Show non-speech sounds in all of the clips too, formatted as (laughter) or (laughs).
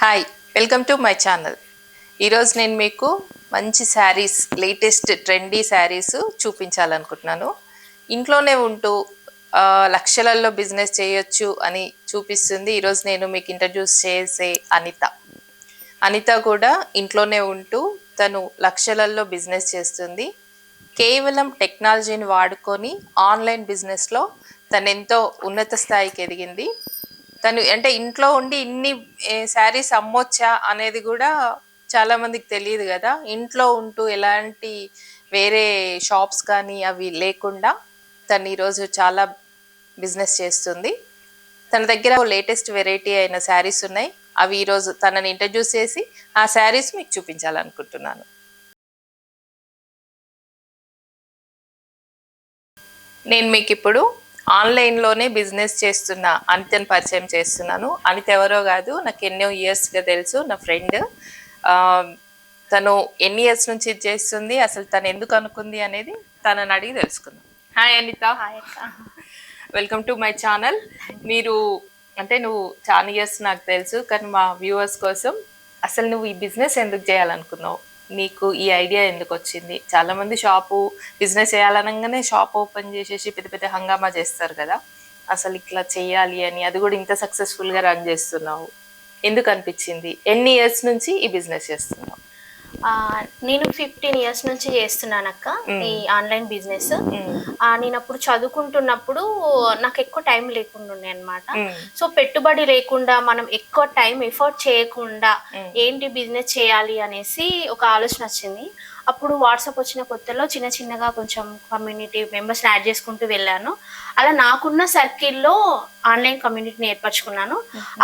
Hi welcome to my channel ఈరోజు నేను మీకు మంచి శారీస్ లేటెస్ట్ ట్రెండీ శారీస్ చూపించాలనుకుంటున్నాను. ఇంట్లోనే ఉంటూ లక్షలలో బిజినెస్ చేయొచ్చు అని చూపిస్తుంది. ఈరోజు నేను మీకు ఇంట్రడ్యూస్ చేసే అనిత. అనిత కూడా ఇంట్లోనే ఉంటూ తను లక్షలలో బిజినెస్ చేస్తుంది. కేవలం టెక్నాలజీని వాడుకొని ఆన్లైన్ బిజినెస్లో తను ఎంతో ఉన్నత స్థాయికి ఎదిగింది. తను అంటే ఇంట్లో ఉండి ఇన్ని శారీస్ అమ్మొచ్చా అనేది కూడా చాలా మందికి తెలియదు కదా. ఇంట్లో ఉంటూ ఎలాంటి వేరే షాప్స్ కానీ అవి లేకుండా తను ఈరోజు చాలా బిజినెస్ చేస్తుంది. తన దగ్గర లేటెస్ట్ వెరైటీ అయిన శారీస్ ఉన్నాయి. అవి ఈరోజు తనని ఇంట్రడ్యూస్ చేసి ఆ శారీస్ మీకు చూపించాలనుకుంటున్నాను. నేను మీకు ఇప్పుడు ఆన్లైన్లోనే బిజినెస్ చేస్తున్న అనితని పరిచయం చేస్తున్నాను. అనిత ఎవరో కాదు నాకు ఎన్నో ఇయర్స్గా తెలుసు నా ఫ్రెండ్. తను ఎన్ని ఇయర్స్ నుంచి ఇది చేస్తుంది అసలు తను ఎందుకు అనుకుంది అనేది తనని అడిగి తెలుసుకుందాం. Hi Anitha. Hi welcome to my channel మీరు అంటే నువ్వు చాలా ఇయర్స్ నాకు తెలుసు కానీ మా వ్యూవర్స్ కోసం అసలు నువ్వు ఈ బిజినెస్ ఎందుకు చేయాలనుకున్నావు? నీకు ఈ ఐడియా ఎందుకు వచ్చింది చాలా మంది షాపు బిజినెస్ చేయాలనగానే షాప్ ఓపెన్ చేసేసి పెద్ద పెద్ద హంగామా చేస్తారు కదా. అసలు ఇట్లా చేయాలి అని అది కూడా ఇంత సక్సెస్ఫుల్గా రన్ చేస్తున్నావు. ఎందుకు అనిపించింది ఎన్ని ఇయర్స్ నుంచి ఈ బిజినెస్ చేస్తున్నావు? నేను ఫిఫ్టీన్ ఇయర్స్ నుంచి చేస్తున్నాను అక్క ఈ ఆన్లైన్ బిజినెస్ నేను అప్పుడు చదువుకుంటున్నప్పుడు నాకు ఎక్కువ టైం లేకుండా ఉండే అనమాట. సో పెట్టుబడి లేకుండా మనం ఎక్కువ టైం ఎఫర్ట్ చేయకుండా ఏంటి బిజినెస్ చేయాలి అనేసి ఒక ఆలోచన వచ్చింది. అప్పుడు వాట్సాప్ వచ్చిన కొత్తలో చిన్న చిన్నగా కొంచెం కమ్యూనిటీ మెంబర్స్ యాడ్ చేసుకుంటూ వెళ్ళాను. అలా నాకున్న సర్కిల్లో ఆన్లైన్ కమ్యూనిటీని ఏర్పరచుకున్నాను.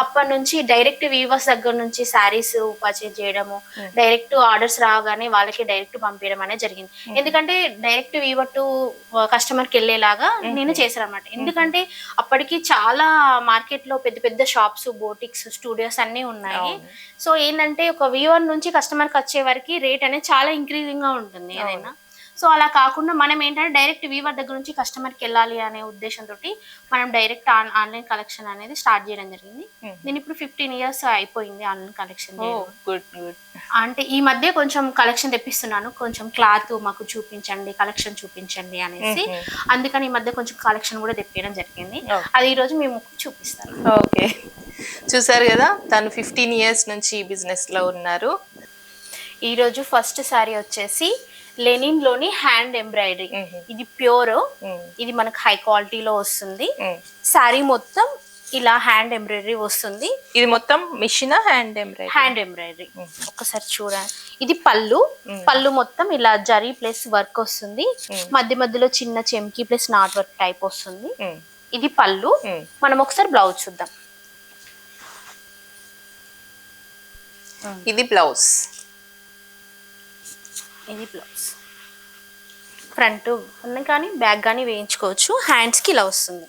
అప్పటి నుంచి డైరెక్ట్ వీవర్స్ దగ్గర నుంచి శారీస్ పర్చేజ్ చేయడము డైరెక్ట్ ఆర్డర్స్ రాగానే వాళ్ళకి డైరెక్ట్ పంపించడం అనేది జరిగింది. ఎందుకంటే డైరెక్ట్ వీవర్ టు కస్టమర్కి వెళ్ళేలాగా నేను చేశాను అనమాట ఎందుకంటే అప్పటికి చాలా మార్కెట్లో పెద్ద పెద్ద షాప్స్ బోటిక్స్ స్టూడియోస్ అన్ని ఉన్నాయి. సో ఏంటంటే ఒక వీవర్ నుంచి కస్టమర్కి వచ్చే వరకు రేట్ అనేది చాలా ఇంక్రీజింగ్గా ఉంటుంది ఏదైనా. సో అలా కాకుండా మనం ఏంటంటే డైరెక్ట్ వీవర్ దగ్గర నుంచి కస్టమర్కి వెళ్ళాలి అనే ఉద్దేశంతో మనం డైరెక్ట్ ఆన్లైన్ కలెక్షన్ అనేది స్టార్ట్ చేయడం జరిగింది. నేను ఇప్పుడు ఫిఫ్టీన్ ఇయర్స్ అయిపోయింది ఆన్లైన్ కలెక్షన్ గుడ్ గుడ్ అంటే ఈ మధ్య కొంచెం కలెక్షన్ తెప్పిస్తున్నాను. కొంచెం క్లాత్ మాకు చూపించండి కలెక్షన్ చూపించండి అనేసి. అందుకని ఈ మధ్య కొంచెం కలెక్షన్ కూడా తెప్పించడం జరిగింది. అది ఈ రోజు మేము చూపిస్తాను. ఓకే. చూసారు కదా తను ఫిఫ్టీన్ ఇయర్స్ నుంచి ఈ బిజినెస్లో ఉన్నారు. ఈ రోజు ఫస్ట్ శారీ వచ్చేసి లెనిన్లోని హ్యాండ్ ఎంబ్రాయిడరీ. ఇది ప్యూర్. ఇది మనకు హై క్వాలిటీలో వస్తుంది. శారీ మొత్తం ఇలా హ్యాండ్ ఎంబ్రాయిడరీ వస్తుంది. ఇది మొత్తం machine hand embroidery? Hand embroidery. ఒకసారి చూడండి. ఇది పళ్ళు. పళ్ళు మొత్తం ఇలా జరీ ప్లస్ వర్క్ వస్తుంది. మధ్య మధ్యలో చిన్న చెంకి ప్లస్ నాట్ వర్క్ టైప్ వస్తుంది. ఇది పళ్ళు. మనం ఒకసారి బ్లౌజ్ చూద్దాం. ఇది బ్లౌజ్. ఇది బ్లౌజ్ ఫ్రంట్ కానీ బ్యాక్ కానీ వేయించుకోవచ్చు. హ్యాండ్స్కి ఇలా వస్తుంది.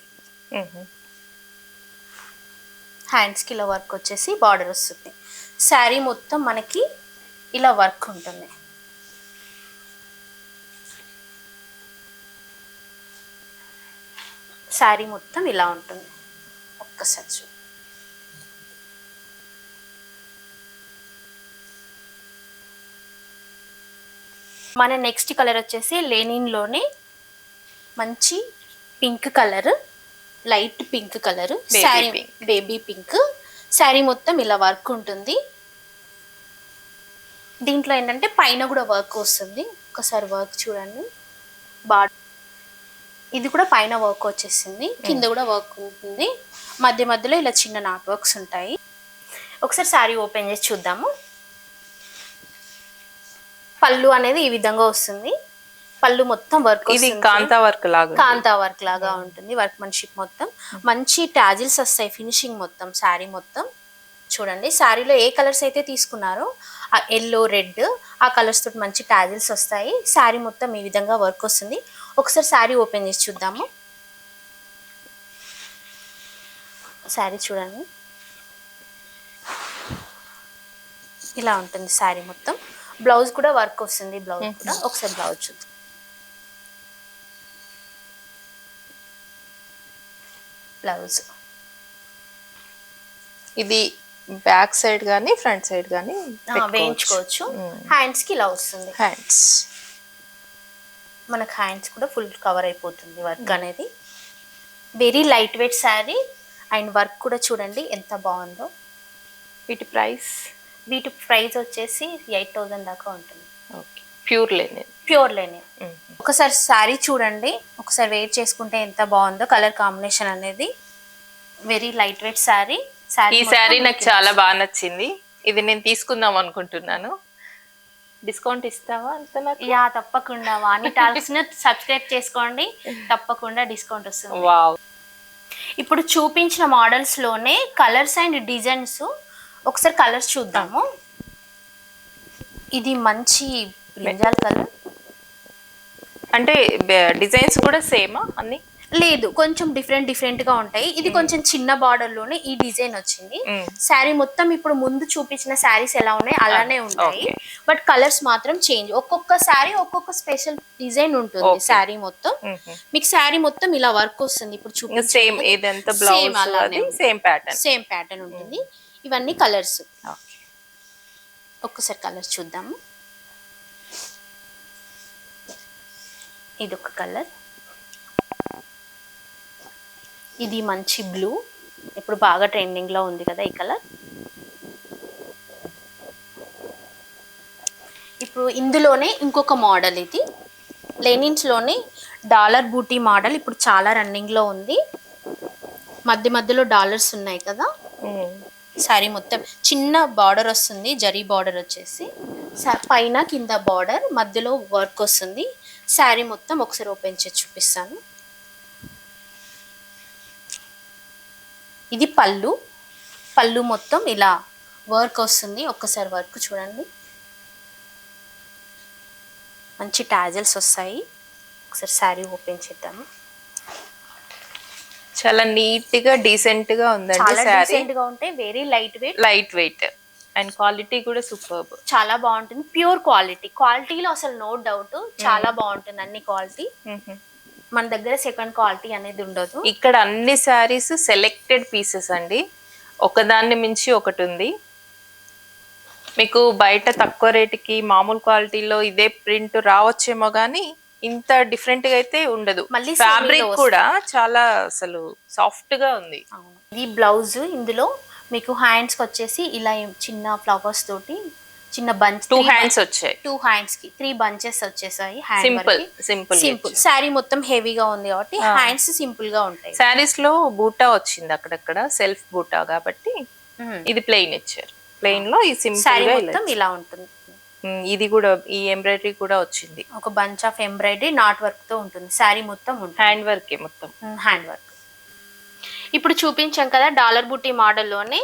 హ్యాండ్స్కి ఇలా వర్క్ వచ్చేసి బార్డర్ వస్తుంది. శారీ మొత్తం మనకి ఇలా వర్క్ ఉంటుంది. శారీ మొత్తం ఇలా ఉంటుంది. ఒక్కసారి మన నెక్స్ట్ కలర్ వచ్చేసి లెనిన్లోనే మంచి pink colour light pink colour sari. Baby pink sari మొత్తం ఇలా వర్క్ ఉంటుంది. దీంట్లో ఏంటంటే పైన కూడా వర్క్ వస్తుంది. ఒకసారి వర్క్ చూడండి. బా ఇది కూడా పైన వర్క్ వచ్చేసింది. కింద కూడా వర్క్ ఉంటుంది. మధ్య మధ్యలో ఇలా చిన్న నాట్ వర్క్స్ ఉంటాయి. ఒకసారి శారీ ఓపెన్ చేసి చూద్దాము. పళ్ళు అనేది ఈ విధంగా వస్తుంది. పళ్ళు మొత్తం వర్క్ ఇది కాంతా వర్క్ లాగా. కాంతా వర్క్ లాగా ఉంటుంది వర్క్ మన్షిప్ మొత్తం. మంచి టాజిల్స్ వస్తాయి ఫినిషింగ్ మొత్తం శారీ మొత్తం. చూడండి శారీలో ఏ కలర్స్ అయితే తీసుకున్నారో ఆ ఎల్లో రెడ్ ఆ కలర్స్ తోటి మంచి టాజిల్స్ వస్తాయి. శారీ మొత్తం ఈ విధంగా వర్క్ వస్తుంది. ఒకసారి శారీ ఓపెన్ చేసి చూద్దాము. శారీ చూడండి. ఇలా ఉంటుంది శారీ మొత్తం. బ్లౌజ్ కూడా వర్క్ వస్తుంది బ్లౌజ్ కూడా. ఒకసారి బ్లౌజ్ చూద్దాం. బ్లౌజ్. ఇది బ్యాక్ సైడ్ కానీ ఫ్రంట్ సైడ్ కానీ వేయించుకోవచ్చు. హ్యాండ్స్కి ఇలా వస్తుంది. హ్యాండ్స్ మనకు హ్యాండ్స్ కూడా ఫుల్ కవర్ అయిపోతుంది వర్క్ అనేది. Very light weight sari and work కూడా చూడండి ఎంత బాగుందో. వీటి ప్రైస్? వీటి ప్రైస్ వచ్చేసి ఎయిట్ థౌజండ్ దాకా ఉంటుంది. ఓకే. ప్యూర్ లేని ప్యూర్ లేని ఒకసారి శారీ చూడండి. ఒకసారి వేర్ చేసుకుంటే ఎంత బాగుందో కలర్ కాంబినేషన్ అనేది. Very light weight sari. ఈ శారీ నాకు చాలా బాగా నచ్చింది. ఇది నేను తీసుకుందాం అనుకుంటున్నాను. డిస్కౌంట్ ఇస్తావా అంత నాకు? యా తప్పకుండా. వాణి టాల్క్స్ని సబ్స్క్రైబ్ చేసుకోండి. తప్పకుండా డిస్కౌంట్ వస్తుంది. వావ్. ఇప్పుడు చూపించిన మోడల్స్లోనే కలర్స్ అండ్ డిజైన్స్ ఒకసారి కలర్స్ చూద్దాము. ఇది మంచి బ్రింజాల్ కలర్. అంటే డిజైన్స్ కూడా సేమా అన్ని? లేదు కొంచెం డిఫరెంట్ డిఫరెంట్గా ఉంటాయి. ఇది కొంచెం చిన్న బార్డర్లోనే ఈ డిజైన్ వచ్చింది. శారీ మొత్తం ఇప్పుడు ముందు చూపించిన శారీస్ ఎలా ఉన్నాయి అలానే ఉంటాయి. బట్ కలర్స్ మాత్రం చేంజ్. ఒక్కొక్క శారీ ఒక్కొక్క స్పెషల్ డిజైన్ ఉంటుంది. శారీ మొత్తం. మీకు శారీ మొత్తం ఇలా వర్క్ వస్తుంది. ఇప్పుడు ఇంకా చూపించే సేమ్ అలానే. సేమ్ ప్యాటర్న్ సేమ్ ప్యాటర్న్ ఉంటుంది. ఇవన్నీ కలర్స్. ఒక్కసారి కలర్ చూద్దాము. ఇది ఒక కలర్. ఇది మంచి బ్లూ. ఇప్పుడు బాగా ట్రెండింగ్లో ఉంది కదా ఈ కలర్. ఇప్పుడు ఇందులోనే ఇంకొక మోడల్ ఇది. లెనిన్స్లోనే డాలర్ బూటీ మోడల్ ఇప్పుడు చాలా రన్నింగ్లో ఉంది. మధ్య మధ్యలో డాలర్స్ ఉన్నాయి కదా. శారీ మొత్తం చిన్న బార్డర్ వస్తుంది జరీ బార్డర్ వచ్చేసి. పైన కింద బార్డర్ మధ్యలో వర్క్ వస్తుంది. శారీ మొత్తం ఒకసారి ఓపెన్ చేసి చూపిస్తాను. ఇది పళ్ళు. పళ్ళు మొత్తం ఇలా వర్క్ వస్తుంది. ఒక్కసారి వర్క్ చూడండి. మంచి టాజల్స్ వస్తాయి. ఒకసారి శారీ ఓపెన్ చేద్దాము. చాలా నీట్గా డీసెంట్గా ఉందండి చాలా శారీ. డీసెంట్గా ఉంటాయి. Very light weight light weight and quality కూడా సూపర్బ్ చాలా బాగుంటుంది. ప్యూర్ క్వాలిటీ క్వాలిటీలో అసలు నో డౌట్ చాలా బాగుంటుంది అన్ని క్వాలిటీ మన దగ్గర సెకండ్ క్వాలిటీ అనేది ఉండదు. ఇక్కడ అన్ని శారీస్ సెలెక్టెడ్ పీసెస్ అండి. ఒకదాన్ని మించి ఒకటి ఉంది. మీకు బయట తక్కువ రేటుకి మామూలు క్వాలిటీలో ఇదే ప్రింట్ రావచ్చేమో కానీ ఇంత డిఫరెంట్గా అయితే ఉండదు. మళ్ళీ ఫ్యాబ్రిక్ కూడా చాలా అసలు సాఫ్ట్గా ఉంది. ఈ బ్లౌజ్ ఇందులో మీకు హ్యాండ్స్కి వచ్చేసి ఇలా చిన్న ఫ్లవర్స్ తోటి చిన్న బంచ్ టూ హ్యాండ్స్ వచ్చాయి. టూ హ్యాండ్స్కి త్రీ బంచెస్ వచ్చేసాయి సింపుల్ సింపుల్ సింపుల్ శారీ మొత్తం హెవీగా ఉంది కాబట్టి హ్యాండ్స్ సింపుల్గా ఉంటాయి. శారీస్లో బూటా వచ్చింది అక్కడక్కడ సెల్ఫ్ బూటా కాబట్టి ఇది ప్లెయిన్ ఇచ్చారు. ప్లెయిన్లో ఈ సింపుల్ మొత్తం ఇలా ఉంటుంది. ఇది కూడా ఈ ఎంబ్రాయిడరీ కూడా వచ్చింది. ఒక బంచ్ ఆఫ్ ఎంబ్రాయిడరీ నాట్ వర్క్తో ఉంటుంది. శారీ మొత్తం హ్యాండ్ వర్క్ మొత్తం. హ్యాండ్ వర్క్ ఇప్పుడు చూపించాం కదా డాలర్ బుట్టి మోడల్లోనే.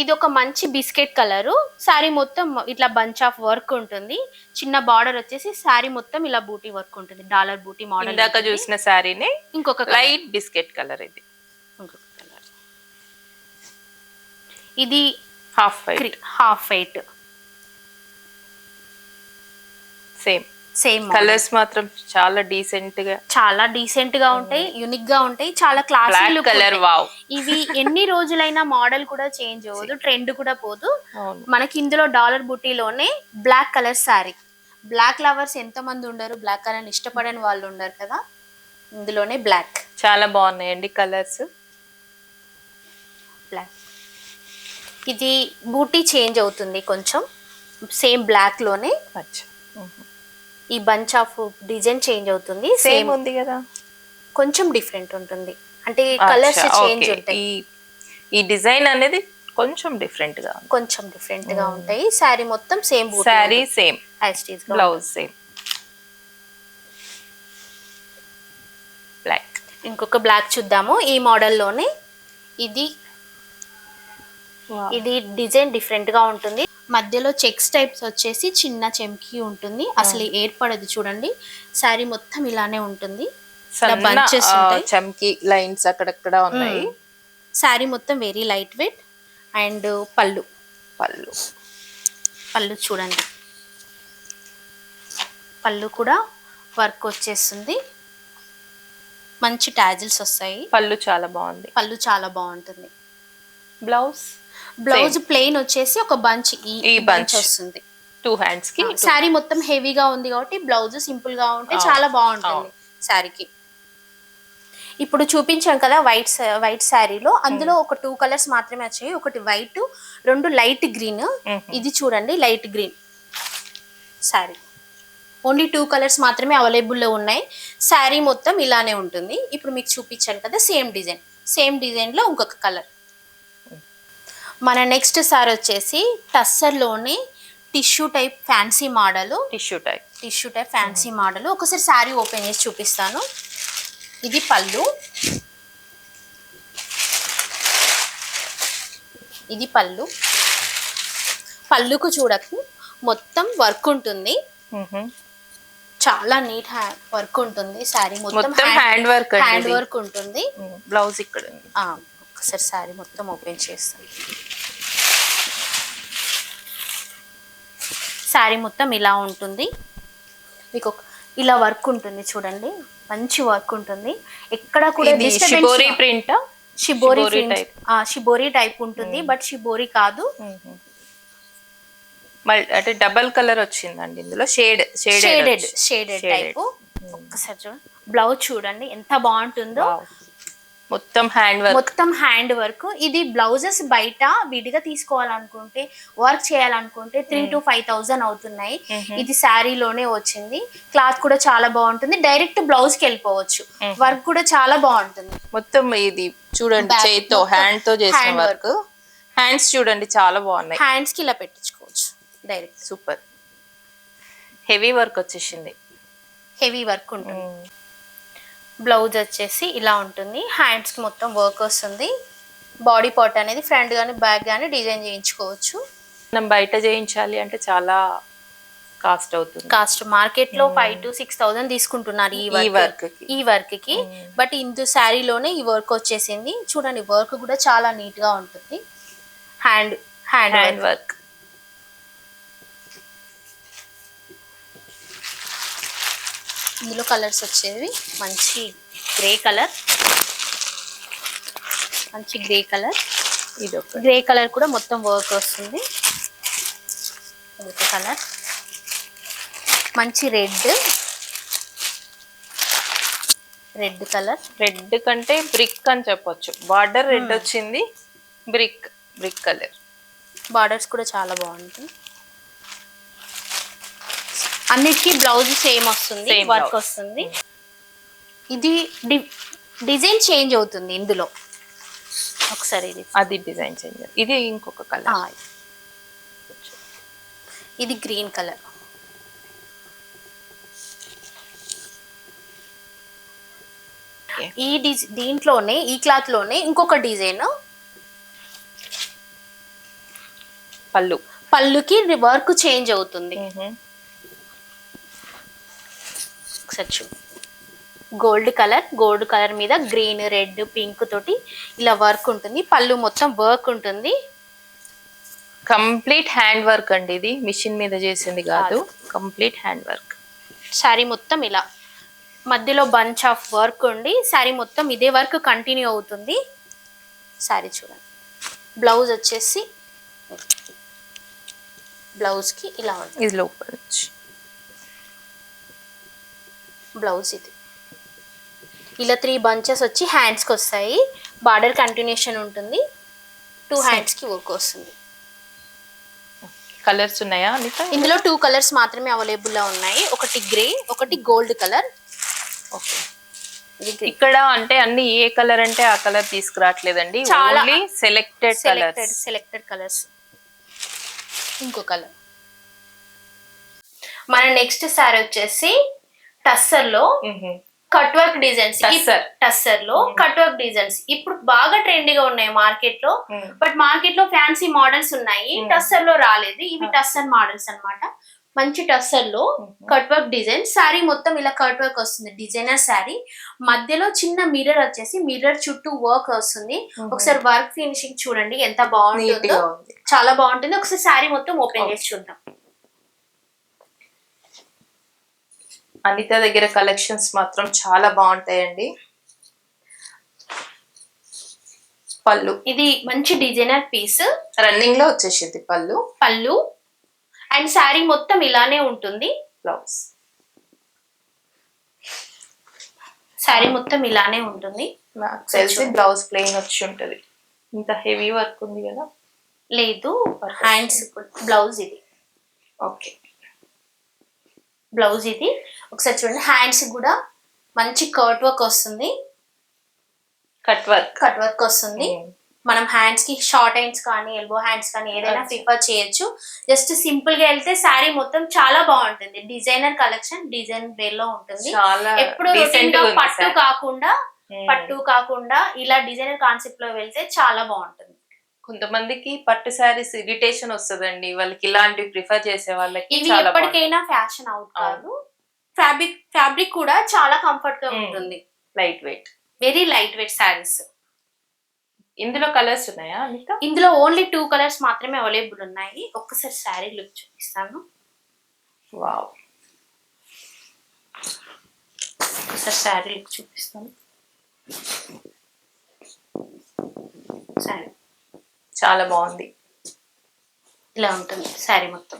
ఇది ఒక మంచి బిస్కెట్ కలరు. శారీ మొత్తం ఇట్లా బంచ్ ఆఫ్ వర్క్ ఉంటుంది. చిన్న బార్డర్ వచ్చేసి శారీ మొత్తం ఇలా బూటీ వర్క్ ఉంటుంది. డాలర్ బూటీ మోడల్ ఇందాక చూసిన శారీనే ఇంకొక. లైట్ బిస్కెట్ కలర్ ఇది. ఇంకొక కలర్. ఇది half half white same same colours మాత్రం చాలా డీసెంట్గా చాలా డీసెంట్గా ఉంటాయి యూనిక్గా ఉంటాయి చాలా క్లాసీ లుక్ కలర్ వావ్ ఇవి ఎన్ని రోజులైనా మోడల్ కూడా చేంజ్ (laughs) అవ్వదు ట్రెండ్ కూడా పోదు. మనకి ఇందులో dollar బుట్టీలోనే black colour sari black lovers ఎంతమంది ఉండరు బ్లాక్ కలర్ ఇష్టపడని వాళ్ళు ఉండరు కదా. ఇందులోనే బ్లాక్ చాలా బాగున్నాయండి కలర్స్ బ్లాక్ ఇది బూటీ చేంజ్ అవుతుంది కొంచెం. సేమ్ బ్లాక్లోనే. ఈ బంచ్ ఆఫ్ డిజైన్ చేంజ్ అవుతుంది. సేమ్ ఉంది కదా. కొంచెం డిఫరెంట్ ఉంటుంది. అంటే కలర్స్ చేంజ్. ఉంటాయి. ఈ డిజైన్ అనేది కొంచెం డిఫరెంట్గా కొంచెం డిఫరెంట్గా ఉంటాయి. శారీ మొత్తం same sari same blouse same black ఇంకొక బ్లాక్ చూద్దాము. ఈ మోడల్లోనే ఇది ఇది డిజైన్ డిఫరెంట్గా ఉంటుంది. మధ్యలో చెక్స్ టైప్స్ వచ్చేసి చిన్న చెంకి ఉంటుంది. అసలు ఏర్పడదు చూడండి. శారీ మొత్తం ఇలానే ఉంటుంది. చమ్కి లైన్స్ అక్కడక్కడ ఉన్నాయి. శారీ మొత్తం వెరీ లైట్ వెయిట్ అండ్ పళ్ళు. పళ్ళు. పళ్ళు చూడండి. పళ్ళు కూడా వర్క్ వచ్చేస్తుంది. మంచి టాజిల్స్ వస్తాయి. పళ్ళు చాలా బాగుంది. పళ్ళు చాలా బాగుంటుంది. బ్లౌజ్? బ్లౌజ్ ప్లెయిన్ వచ్చేసి ఒక బంచ్ ఈ బంచ్. వస్తుంది. టూ హ్యాండ్స్కి శారీ మొత్తం హెవీగా ఉంది కాబట్టి బ్లౌజ్ సింపుల్గా ఉంటే. చాలా బాగుంటుంది శారీకి. ఇప్పుడు చూపించాం కదా వైట్ వైట్ శారీలో. అందులో ఒక టూ కలర్స్ మాత్రమే వచ్చాయి. ఒకటి వైట్ రెండు లైట్ గ్రీన్. ఇది చూడండి light green sari. Only two colours మాత్రమే అవైలబుల్లో ఉన్నాయి. శారీ మొత్తం ఇలానే ఉంటుంది. ఇప్పుడు మీకు చూపించాను కదా సేమ్ డిజైన్. సేమ్ డిజైన్లో ఇంకొక కలర్. మన నెక్స్ట్ సారీ వచ్చేసి టస్సర్లోనే tissue type fancy model. Tissue type. Tissue type fancy model. ఒకసారి శారీ ఓపెన్ చేసి చూపిస్తాను. ఇది పళ్ళు. ఇది పళ్ళు. పళ్ళుకు చూడకు మొత్తం వర్క్ ఉంటుంది. చాలా నీట్ వర్క్ ఉంటుంది. శారీ మొత్తం హ్యాండ్ వర్క్ హ్యాండ్ వర్క్ ఉంటుంది. బ్లౌజ్ ఇక్కడ ఒకసారి శారీ మొత్తం ఓపెన్ చేస్తాను. శారీ మొత్తం ఇలా ఉంటుంది. మీకు ఇలా వర్క్ ఉంటుంది చూడండి. మంచి వర్క్ ఉంటుంది. ఎక్కడ కూడా shibori print? Shibori shibori type ఉంటుంది బట్ షిబోరి కాదు. అంటే డబల్ కలర్ వచ్చిందండి ఇందులో. షేడ్ షేడెడ్ షేడెడ్ టైప్ ఒక్కసారి చూడండి. బ్లౌజ్ చూడండి ఎంత బాగుంటుందో. మొత్తం హ్యాండ్ వర్క్. మొత్తం హ్యాండ్ వర్క్. ఇది బ్లౌజెస్ బయట విడిగా తీసుకోవాలనుకుంటే వర్క్ చేయాలనుకుంటే త్రీ టు ఫైవ్ థౌజండ్ అవుతున్నాయి. ఇది శారీలోనే వచ్చింది. క్లాత్ కూడా చాలా బాగుంటుంది. డైరెక్ట్ బ్లౌజ్కి వెళ్ళిపోవచ్చు. వర్క్ కూడా చాలా బాగుంటుంది. మొత్తం ఇది చూడండి చేతితో హ్యాండ్తో చేసిన వర్క్. హ్యాండ్స్ చూడండి చాలా బాగున్నాయి. హ్యాండ్స్కి ఇలా పెట్టించుకోవచ్చు. Direct super. హెవీ వర్క్ వచ్చేసింది. హెవీ వర్క్ ఉంటుంది. బ్లౌజ్ వచ్చేసి ఇలా ఉంటుంది. హ్యాండ్స్కి మొత్తం వర్క్ వస్తుంది. బాడీ పార్ట్ అనేది ఫ్రంట్ గానీ బ్యాక్ గానీ డిజైన్ చేయించుకోవచ్చు. మనం బయట చేయించాలి అంటే చాలా కాస్ట్ అవుతుంది. కాస్ట్ మార్కెట్లో ఫైవ్ టు సిక్స్ థౌసండ్ తీసుకుంటున్నారు ఈ వర్క్. ఈ వర్క్కి బట్ ఇందు శారీలోనే ఈ వర్క్ వచ్చేసింది. చూడండి వర్క్ కూడా చాలా నీట్గా ఉంటుంది. హ్యాండ్ హ్యాండ్ హ్యాండ్ వర్క్ ఇందులో కలర్స్ వచ్చేవి. మంచి గ్రే కలర్. మంచి గ్రే కలర్. ఇది ఒక గ్రే కలర్ కూడా మొత్తం వర్క్ వస్తుంది. ఒక కలర్. మంచి రెడ్. Red colour. రెడ్ కంటే బ్రిక్ అని చెప్పొచ్చు. బార్డర్ రెడ్ వచ్చింది. బ్రిక్. Brick colour. బార్డర్స్ కూడా చాలా బాగుంటుంది అన్నిటికీ బ్లౌజ్ సేమ్ వస్తుంది Same వర్క్ blouse. వస్తుంది. ఇది డి- డిజైన్ చేంజ్ అవుతుంది ఇందులో. ఒకసారి ఇది. అది డిజైన్ చేంజ్ ఇది ఇంకొక ఆ, కలర్ ఇది గ్రీన్ కలర్. ఈ డిజ్ దీంట్లోనే ఈ క్లాత్లోనే ఇంకొక డిజైన్. పళ్ళు. పళ్ళుకి వర్క్ చేంజ్ అవుతుంది. ఒకసారి చూ గోల్డ్ కలర్ గోల్డ్ కలర్ మీద గ్రీన్ రెడ్ పింక్ తోటి ఇలా వర్క్ ఉంటుంది. పళ్ళు మొత్తం వర్క్ ఉంటుంది. కంప్లీట్ హ్యాండ్ వర్క్ అండి ఇది. మిషన్ మీద చేసింది కాదు. Complete hand work. శారీ మొత్తం ఇలా. మధ్యలో బంచ్ ఆఫ్ వర్క్ ఉండి శారీ మొత్తం ఇదే వర్క్ కంటిన్యూ అవుతుంది. శారీ చూడండి. బ్లౌజ్ వచ్చేసి బ్లౌజ్కి ఇలా ఉంటుంది ఇది లోపల నుంచి బ్లౌజ్ ఇది. ఇలా త్రీ బంచెస్ వచ్చి హ్యాండ్స్కి వస్తాయి. బార్డర్ కంటిన్యూషన్ ఉంటుంది. టూ హ్యాండ్స్కి వర్క్ వస్తుంది. కలర్స్ ఉన్నాయా ఇందులో టూ కలర్స్ మాత్రమే అవైలబుల్లో ఉన్నాయి. ఒకటి గ్రే ఒకటి గోల్డ్ కలర్ ఓకే ఇక్కడ అంటే అన్ని ఏ కలర్ అంటే ఆ colour తీసుకురావట్లేదండి. Only selected selected colours selected colours ఇంకో కలర్ మన నెక్స్ట్ సారీ వచ్చేసి టస్సర్లో కట్ వర్క్ డిజైన్స్. టస్సర్. లో కట్ వర్క్ డిజైన్స్ ఇప్పుడు బాగా ట్రెండీగా ఉన్నాయి మార్కెట్లో. బట్ మార్కెట్లో ఫ్యాన్సీ మోడల్స్ ఉన్నాయి. టస్సర్లో రాలేదు. ఇవి టస్సర్ మోడల్స్ అన్నమాట. మంచి టస్సర్లో కట్ వర్క్ డిజైన్ శారీ మొత్తం ఇలా కట్ వర్క్ వస్తుంది. డిజైనర్ శారీ మధ్యలో చిన్న మిర్రర్ వచ్చేసి మిర్రర్ చుట్టూ వర్క్ వస్తుంది. ఒకసారి వర్క్ ఫినిషింగ్ చూడండి ఎంత బాగుంటుందో. చాలా బాగుంటుంది. ఒకసారి శారీ మొత్తం ఓపెన్ చేసి చూద్దాం. అనిత దగ్గర కలెక్షన్స్ మాత్రం చాలా బాగుంటాయండి. పళ్ళు. ఇది మంచి డిజైనర్ పీస్ రన్నింగ్లో వచ్చేసింది పళ్ళు. పళ్ళు. అండ్ శారీ మొత్తం ఇలానే ఉంటుంది. బ్లౌజ్ శారీ మొత్తం ఇలానే ఉంటుంది. నాకు తెలిసి బ్లౌజ్ ప్లెయిన్ వచ్చి ఉంటది. ఇంత హెవీ వర్క్ ఉంది కదా. లేదు. హ్యాండ్స్ బ్లౌజ్ ఇది. ఓకే బ్లౌజ్ ఇది. ఒకసారి చూడండి. హ్యాండ్స్ కూడా మంచి కర్ట్ వర్క్ వస్తుంది. కట్ వర్క్ కట్ వర్క్ వస్తుంది. మనం హ్యాండ్స్కి షార్ట్ హ్యాండ్స్ కానీ ఎల్బో హ్యాండ్స్ కానీ ఏదైనా. ప్రిఫర్ చేయొచ్చు. జస్ట్ సింపుల్గా వెళ్తే శారీ మొత్తం చాలా బాగుంటుంది. డిజైనర్ కలెక్షన్ డిజైన్ వేర్లో ఉంటుంది. ఎప్పుడు పట్టు. కాకుండా Hmm. పట్టు కాకుండా ఇలా డిజైనర్ కాన్సెప్ట్లో వెళ్తే చాలా బాగుంటుంది. కొంతమందికి పట్టు శారీస్ ఇరిటేషన్ వస్తుందండి. వాళ్ళకి ఇలాంటివి ప్రిఫర్ చేసే వాళ్ళకి ఇవి చాలా ఎప్పటికైనా ఫ్యాషన్ అవుట్ కాదు. ఫ్యాబ్రిక్ ఫ్యాబ్రిక్ కూడా చాలా కంఫర్ట్గా. ఉంటుంది. Light weight very light weight saris ఇందులో కలర్స్ ఉన్నాయా ఇందులో ఓన్లీ టూ కలర్స్ మాత్రమే అవైలబుల్ ఉన్నాయి. ఒక్కసారి శారీ లుక్ చూపిస్తాను. వావ్ ఒకసారి శారీ లుక్ చూపిస్తాను. శారీ చాలా బాగుంది. ఇలా ఉంటుంది శారీ మొత్తం.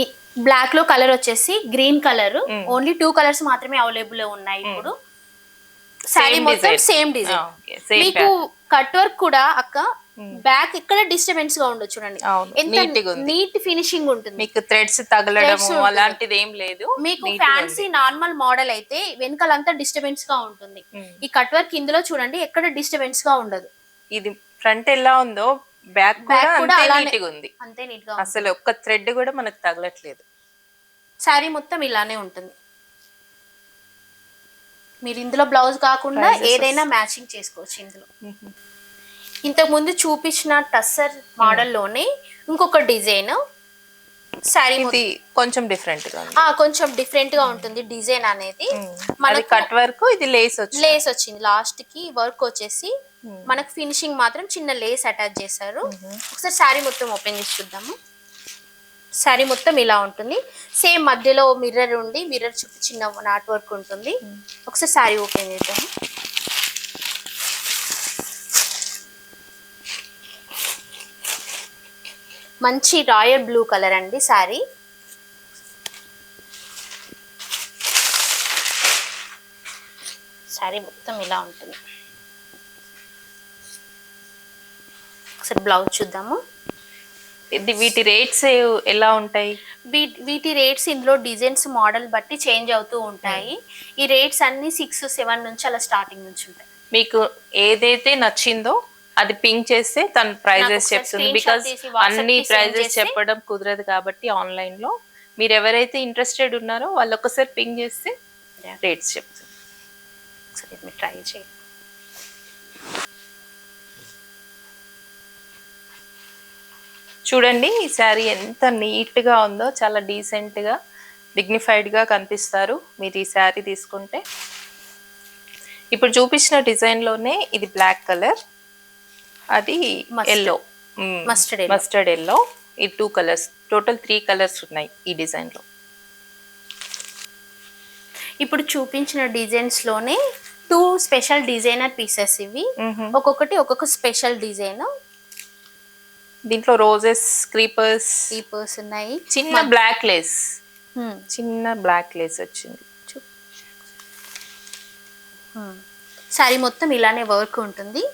ఈ బ్లాక్లో కలర్ వచ్చేసి green colour. Only two colours మాత్రమే అవైలబుల్ ఉన్నాయి ఇప్పుడు. శారీ మొత్తం. సేమ్ డిజైన్ మీకు కట్ వర్క్ కూడా అక్క. బ్యాక్ ఇక్కడ డిస్టర్బెన్స్గా ఉండదు చూడండి. ఎంత. నీట్ ఫినిషింగ్ ఉంటుంది. మీకు థ్రెడ్స్ ఉంటుంది. అలాంటిది ఏం లేదు. మీకు ఫ్యాన్సీ నార్మల్ మోడల్ అయితే వెనకాలంతా డిస్టర్బెన్స్గా ఉంటుంది. ఈ కట్ వర్క్ ఇందులో చూడండి ఎక్కడ డిస్టర్బెన్స్గా ఉండదు. ఇది ఫ్రంట్ ఎలా ఉందో బ్యాక్ కూడా కూడా అంతే అలానే. నీట్గా ఉంది. అంతే నీట్గా అసలు ఒక్క థ్రెడ్ కూడా మనకు తగలట్లేదు. శారీ మొత్తం ఇలానే ఉంటుంది. మీరు ఇందులో బ్లౌజ్ కాకుండా ఏదైనా మ్యాచింగ్ చేసుకోవచ్చు ఇందులో. ఇంతకు ముందు చూపించిన టస్సర్ మోడల్లోనే ఇంకొక డిజైన్. శారీ ఇది కొంచెం డిఫరెంట్గా కొంచెం డిఫరెంట్గా ఉంటుంది డిజైన్ అనేది. మనకు కట్ వర్క్ ఇది లేస్ వచ్చి లేస్ వచ్చింది. లాస్ట్కి వర్క్ వచ్చేసి మనకు ఫినిషింగ్ మాత్రం చిన్న లేస్ అటాచ్ చేశారు. ఒకసారి శారీ మొత్తం ఓపెన్ చేసి చూద్దాము. శారీ మొత్తం ఇలా ఉంటుంది. సేమ్ మధ్యలో మిర్రర్ ఉండి మిర్రర్ చుట్టూ చిన్న నాట్ వర్క్ ఉంటుంది. ఒకసారి శారీ ఓపెన్ చేద్దాము. మంచి రాయల్ బ్లూ కలర్ అండి శారీ. శారీ మొత్తం ఇలా ఉంటుంది. ఒకసారి బ్లౌజ్ చూద్దాము. ఇది వీటి రేట్స్ ఎలా ఉంటాయి? వీటి రేట్స్ ఇందులో డిజైన్స్ మోడల్ బట్టి చేంజ్ అవుతూ ఉంటాయి. ఈ రేట్స్ అన్ని సిక్స్ సెవెన్ నుంచి అలా స్టార్టింగ్ నుంచి ఉంటాయి. మీకు ఏదైతే నచ్చిందో అది పింక్ చేస్తే తన ప్రైజెస్ చెప్తుంది. బికాస్ అన్ని ప్రైజెస్ చెప్పడం కుదరదు కాబట్టి ఆన్లైన్లో. మీరు ఎవరైతే ఇంట్రెస్టెడ్ ఉన్నారో వాళ్ళు ఒకసారి పింక్ చేస్తే. రేట్స్ చెప్తుంది. ట్రై చేయండి. చూడండి ఈ శారీ ఎంత నీట్గా ఉందో చాలా డీసెంట్గా డిగ్నిఫైడ్గా కనిపిస్తారు. మీరు ఈ శారీ తీసుకుంటే. ఇప్పుడు చూపించిన డిజైన్లోనే ఇది బ్లాక్ కలర్ అది. Yellow yellow. మస్టర్డ్ ఎల్లో ఈ two colours total three colours ఉన్నాయి ఈ డిజైన్లో. ఇప్పుడు చూపించిన డిజైన్స్లోనే టూ స్పెషల్ డిజైనర్ పీసెస్ ఇవి. ఒక్కొక్కటి ఒక్కొక్క స్పెషల్ డిజైన్ దీంట్లో రోజెస్ క్రీపర్స్ పీపర్స్ ఉన్నాయి. చిన్న బ్లాక్ లేస్ Hmm. చిన్న బ్లాక్ లేస్ వచ్చింది. శారీ మొత్తం ఇలానే వర్క్ ఉంటుంది.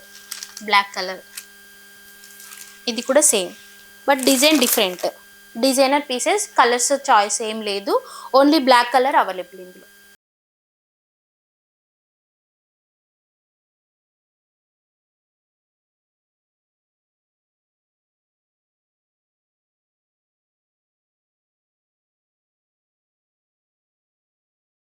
బ్లాక్ కలర్ ఇది కూడా same but design different designer pieces colours choice ఏం లేదు. ఓన్లీ బ్లాక్ కలర్ అవైలబుల్ ఇందులో.